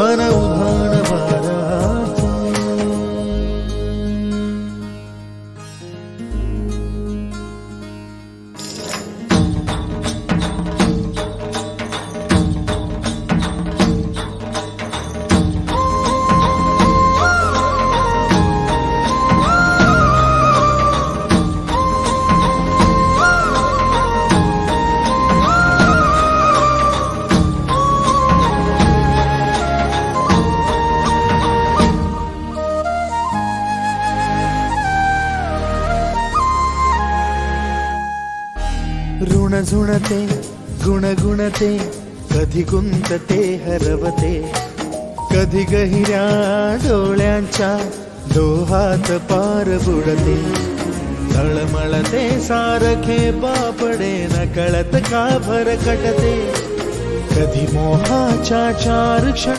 ಮನವು झुणते गुणगुणते कधी गुंतते हरवते. कधी गहिऱ्या डोळ्यांच्या डोहात पार बुडते. तळमळते सारखे बापडे न कळत का भरकटते. कधी मोहाच्या चार क्षण